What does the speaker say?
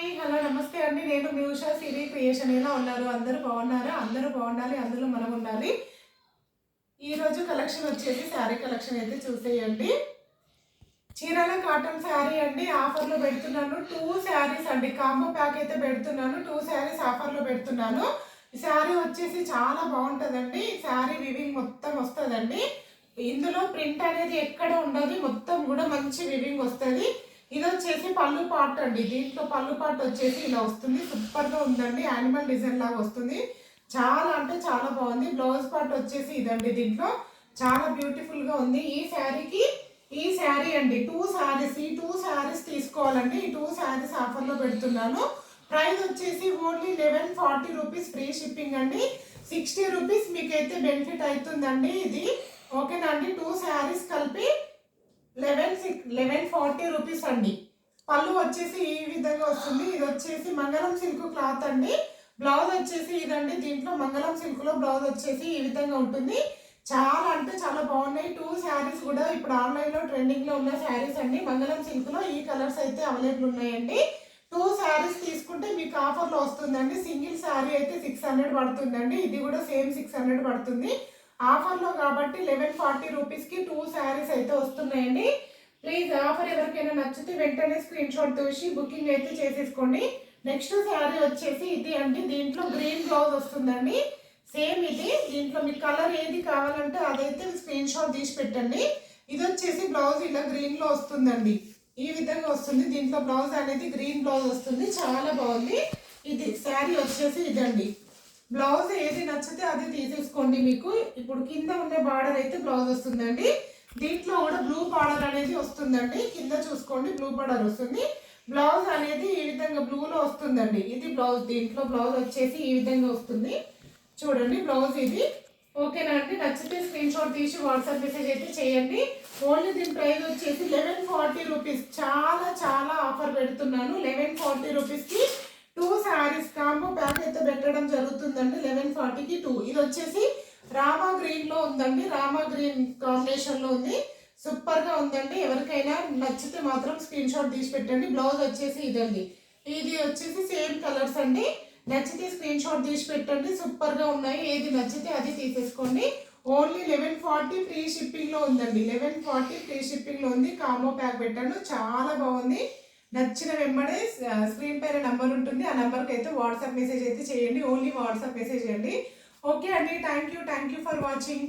Hi hello నమస్తే అండి. నేను మీ ఉషా సిరి క్రియేషన్. ఎలా ఉన్నారు? అందరూ బాగున్నారా? అందరూ బాగుండాలి అందులో మనం ఉండాలి. ఈరోజు కలెక్షన్ వచ్చేసి శారీ కలెక్షన్ అయితే చూసేయండి. చీరాల కాటన్ శారీ అండి. ఆఫర్లో పెడుతున్నాను. టూ శారీస్ అండి. కాంబో ప్యాక్ అయితే పెడుతున్నాను. టూ శారీస్ ఆఫర్లో పెడుతున్నాను. ఈ శారీ వచ్చేసి చాలా బాగుంటుందండి. శారీ వివింగ్ మొత్తం వస్తుందండి. ఇందులో ప్రింట్ అనేది ఎక్కడ ఉండదు. మొత్తం కూడా మంచి వివింగ్ వస్తుంది. ఇది వచ్చేసి పళ్ళు పాట్ అండి. దీంట్లో పళ్ళు పాట్ వచ్చేసి ఇలా వస్తుంది. సూపర్గా ఉందండి. యానిమల్ డిజైన్ లాగా వస్తుంది. చాలా అంటే చాలా బాగుంది. బ్లౌజ్ పార్ట్ వచ్చేసి ఇదండి దీంట్లో. చాలా బ్యూటిఫుల్గా ఉంది. ఈ శారీకి ఈ శారీ అండి టూ శారీస్ ఈ టూ శారీస్ తీసుకోవాలండి. ఈ టూ శారీస్ ఆఫర్లో పెడుతున్నాను. ప్రైస్ వచ్చేసి only eleven forty rupees free shipping అండి. సిక్స్టీ రూపీస్ మీకైతే బెనిఫిట్ అవుతుందండి ఇది. ఓకేనా అండి? టూ శారీస్ కలిపి eleven six eleven forty rupees అండి. పళ్ళు వచ్చేసి ఈ విధంగా వస్తుంది. ఇది వచ్చేసి మంగళం సిల్క్ క్లాత్ అండి. బ్లౌజ్ వచ్చేసి ఇదండి. దీంట్లో మంగళం సిల్క్లో బ్లౌజ్ వచ్చేసి ఈ విధంగా ఉంటుంది. చాలా అంటే చాలా బాగున్నాయి. టూ శారీస్ కూడా ఇప్పుడు ఆన్లైన్లో ట్రెండింగ్లో ఉన్న శారీస్ అండి. మంగళం సిల్క్లో ఈ కలర్స్ అయితే అవైలబుల్ ఉన్నాయండి. టూ శారీస్ తీసుకుంటే మీకు ఆఫర్లో వస్తుందండి. సింగిల్ శారీ అయితే సిక్స్ హండ్రెడ్ పడుతుందండి. ఇది కూడా సేమ్ సిక్స్ హండ్రెడ్ పడుతుంది. ఆఫర్లో కాబట్టి లెవెన్ ఫార్టీ రూపీస్కి టూ శారీస్ అయితే వస్తున్నాయండి. ప్లీజ్ ఆఫర్ ఎవరికైనా నచ్చితే వెంటనే స్క్రీన్ షాట్ తీసి బుకింగ్ అయితే చేసేసుకోండి. నెక్స్ట్ శారీ వచ్చేసి ఇది అండి. దీంట్లో గ్రీన్ బ్లౌజ్ వస్తుందండి. సేమ్ ఇది. దీంట్లో మీకు కలర్ ఏది కావాలంటే అదైతే స్క్రీన్ షాట్ తీసి పెట్టండి. ఇది వచ్చేసి బ్లౌజ్ ఇలా గ్రీన్లో వస్తుందండి. ఈ విధంగా వస్తుంది. దీంట్లో బ్లౌజ్ అనేది గ్రీన్ బ్లౌజ్ వస్తుంది. చాలా బాగుంది. ఇది శారీ వచ్చేసి ఇదండి. బ్లౌజ్ ఏది నచ్చితే అది తీసేసుకోండి మీకు. ఇప్పుడు కింద ఉన్న బార్డర్ అయితే బ్లౌజ్ వస్తుందండి. దీంట్లో కూడా బ్లూ బార్డర్ అనేది వస్తుందండి. కింద చూసుకోండి బ్లూ బార్డర్ వస్తుంది. బ్లౌజ్ అనేది ఈ విధంగా బ్లూలో వస్తుందండి. ఇది బ్లౌజ్ దీంట్లో బ్లౌజ్ వచ్చేసి ఈ విధంగా వస్తుంది. చూడండి బ్లౌజ్ ఇది. ఓకేనా అండి? నచ్చితే స్క్రీన్ షాట్ తీసి వాట్సాప్ మెసేజ్ అయితే చేయండి. ఓన్లీ దీని ప్రైస్ వచ్చేసి లెవెన్ ఫార్టీ రూపీస్ చాలా చాలా ఆఫర్ పెడుతున్నాను. లెవెన్ ఫార్టీ రూపీస్కి టూ శారీస్ కాంబో ప్యాక్ అయితే పెట్టడం జరుగుతుందండి లెవెన్ టూ. ఇది వచ్చేసి రామా గ్రీన్లో ఉందండి. రామా గ్రీన్ కాంబినేషన్లో ఉంది. సూపర్గా ఉందండి. ఎవరికైనా నచ్చితే మాత్రం స్క్రీన్ షాట్ తీసి పెట్టండి. బ్లౌజ్ వచ్చేసి ఇదండి. ఇది వచ్చేసి సేమ్ కలర్స్ అండి. నచ్చితే స్క్రీన్ షాట్ తీసి పెట్టండి. సూపర్గా ఉన్నాయి. ఏది నచ్చితే అది తీసేసుకోండి. ఓన్లీ లెవెన్ ఫార్టీ ఫ్రీ షిప్పింగ్లో ఉందండి. లెవెన్ ఫార్టీ ఫ్రీ షిప్పింగ్లో ఉంది. కాంబో ప్యాక్ పెట్టాను. చాలా బాగుంది. నచ్చిన వెంబడే స్క్రీన్ పైన నంబర్ ఉంటుంది. ఆ నెంబర్కి అయితే వాట్సాప్ మెసేజ్ అయితే చేయండి. ఓన్లీ వాట్సాప్ మెసేజ్ చేయండి. ఓకే అండి. Thank you. Thank you for watching.